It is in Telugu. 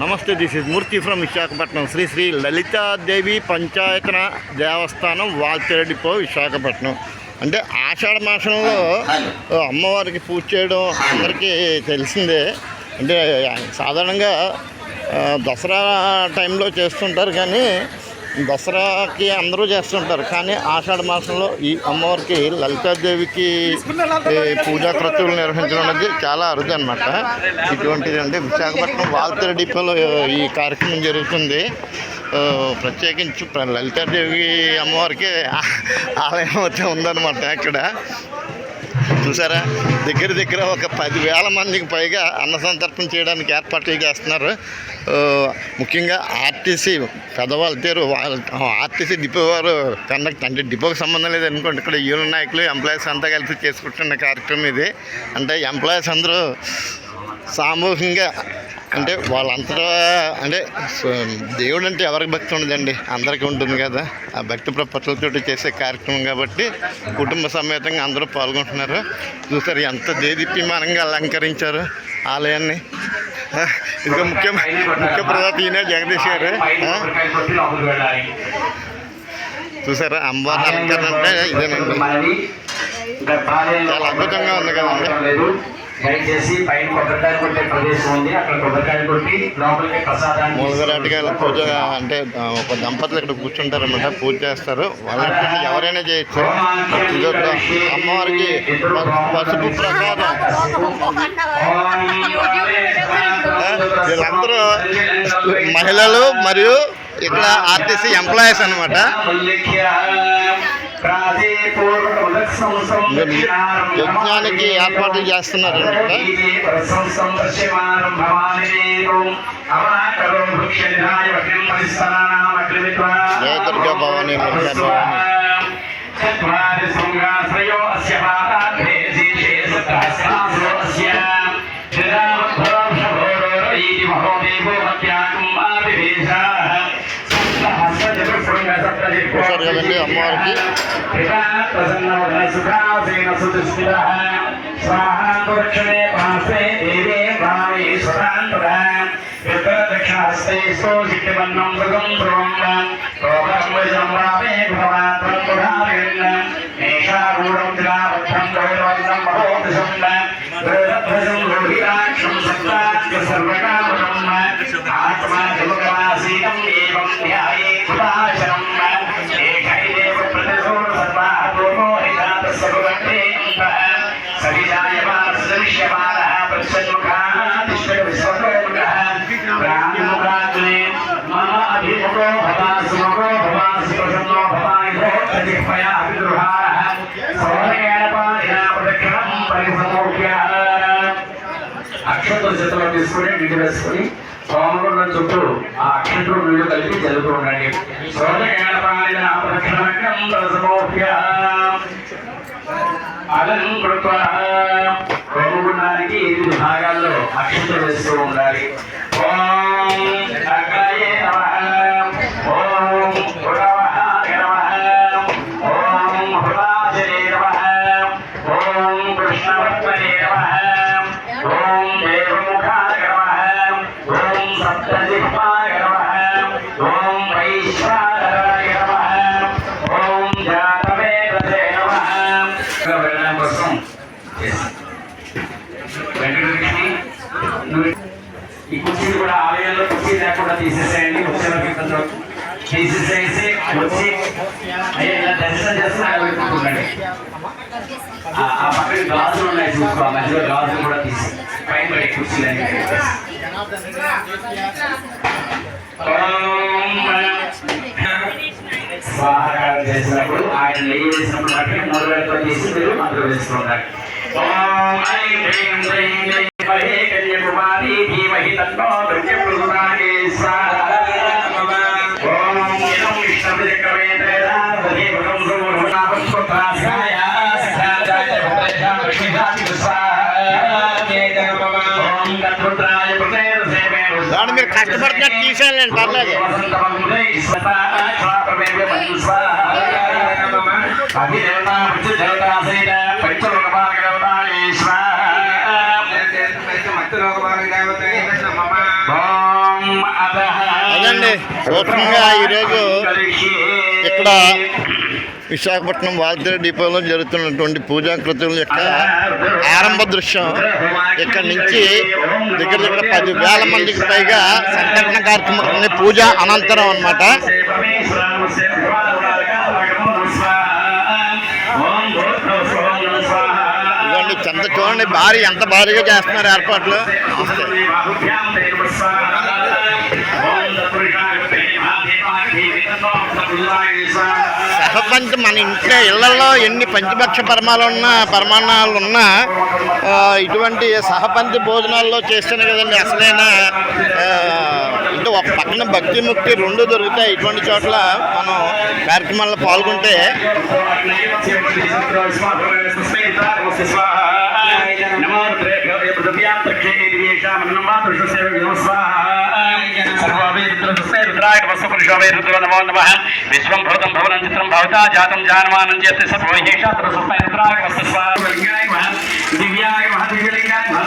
నమస్తే this is Murthy from Visakhapatnam Shri Shri Lalitadevi Panchayatana Devasthanam Waltair depot Visakhapatnam అంటే ఆషాఢ మాసంలో అమ్మవారికి పూజ చేయడం అందరికీ తెలిసిందే. అంటే సాధారణంగా దసరా టైంలో చేస్తుంటారు కానీ దసరాకి అందరూ చేస్తుంటారు. కానీ ఆషాఢ మాసంలో ఈ అమ్మవారికి లలితాదేవికి పూజా కృత్యులు నిర్వహించడం అనేది చాలా అరుదు అనమాట ఇటువంటిది అంటే విశాఖపట్నం వాల్తేరు డిపోలో ఈ కార్యక్రమం జరుగుతుంది. ప్రత్యేకించి ప్ర- లలితాదేవి అమ్మవారికి ఆలయం అయితే ఉందన్నమాట ఇక్కడ చూసారా? దగ్గర దగ్గర ఒక పదివేల మందికి పైగా అన్న సంతర్పణ చేయడానికి ఏర్పాట్లు చేస్తున్నారు. ముఖ్యంగా ఆర్టీసీ పెద్దవాళ్ళు తీరు ఆర్టీసీ డిపో వారు కండక్ట్ అంటే డిపోకి సంబంధం లేదు అనుకోండి. ఇక్కడ యూనియన్ నాయకులు ఎంప్లాయీస్ అంతా కలిసి చేసుకుంటున్న కార్యక్రమం ఇది. అంటే ఎంప్లాయీస్ అందరూ సామూహికంగా అంటే వాళ్ళంతటా అంటే దేవుడు అంటే ఎవరికి భక్తి ఉండదండి. అందరికీ ఉంటుంది కదా. ఆ భక్తి ప్రపత్తులతో చేసే కార్యక్రమం కాబట్టి కుటుంబ సమేతంగా అందరూ పాల్గొంటున్నారు. చూసారు ఎంత దేదీప్యమానంగా అలంకరించారు ఆలయాన్ని. ఇదిగో ముఖ్య ముఖ్య ప్రధాత ఈయన జగదీష్ గారు. చూసారా అమ్మవారి అలంకరణ అంటే ఇదేనండి. చాలా అద్భుతంగా ఉంది కదండి. దయచేసి పైన కొబ్బరికాయ కొట్టే ప్రదేశం ఉంది. అక్కడ కొబ్బరికాయ కొట్టి లోపలికి ప్రసాదాన్ని అంటే ఒక దంపతులు ఇక్కడ కూర్చుంటారన్నమాట పూజ చేస్తారు. వాళ్ళకి ఎవరైనా చేయొచ్చు. అమ్మవారికి పసుపు ప్రసాదం. వీళ్ళందరూ మహిళలు మరియు ఇక్కడ ఆర్టీసీ ఎంప్లాయీస్ అనమాట యజ్ఞానికి ఏర్పాట్లు చేస్తున్నారు జయ దుర్గా భవానీ భవానీ. చూశారు కదండి అమ్మవారికి ఆత్మా అక్షంతల చేతిలో తీసుకుని నీటి వేసుకుని సోమగుండం చుట్టూ ఆ అక్షంతులు నీళ్ళు కలిపి చదువుతూ ఉండండి సోదరేణ ప్రక్షణం అలంకృత్వ హోమగుండానికి ఎనిమిది భాగాల్లో అక్షంతలు వేస్తూ ఉండాలి ఈ కుర్చీలు కూడా ఆలయంలో కుర్చీ లేకుండా తీసేసేయండి వచ్చేవరకు ఇబ్బందులు తీసేసేసి వచ్చి అయ్యా ఇలా దర్శనం చేస్తున్నా పెట్టుకుంటుండండి ఆ పక్కన గాజులు ఉన్నాయి చూసుకో ఆ మధ్యలో గాజులు కూడా తీసి పైన పడే కుర్చీలన్నీ స్వాహాకారం చేసినప్పుడు ఆయన నెయ్యి వేసినప్పుడు మాత్రమే మూడు వేలతో తీసి మీరు మంత్రం వేసుకుంటారు దాన్ని మీరు కష్టపడుతున్నట్టు తీసేయాలండి పర్లేదు. ఓం అదండి సూక్ష్మంగా ఈరోజు ఇక్కడ విశాఖపట్నం వాల్తేరు డిపోలో జరుగుతున్నటువంటి పూజాకృతుల యొక్క ఆరంభ దృశ్యం. ఇక్కడ నుంచి దగ్గర దగ్గర పదివేల మందికి పైగా సంఘటన కార్యక్రమం పూజ అనంతరం అన్నమాట. ఇదిగోండి చెంత చూడండి భారీ ఎంత భారీగా చేస్తున్నారు ఏర్పాట్లు. సహపంచ మన ఇంట్లో ఇళ్ళలో ఎన్ని పంచభక్ష పరమాలు ఉన్నా పరమాణాలు ఉన్నా ఇటువంటి సహపంచ భోజనాల్లో చేస్తేనే కదండి అసలైన అంటే ఒక పక్కన భక్తి ముక్తి రెండు దొరుకుతాయి ఇటువంటి చోట్ల మనం కార్యక్రమాల్లో పాల్గొంటే విశ్వం భూతం భవనం చిత్రం భవతా జాతం జానమానం చేస్తే మహ దివ్యాయ మహ దివ్యలింగాయ మహ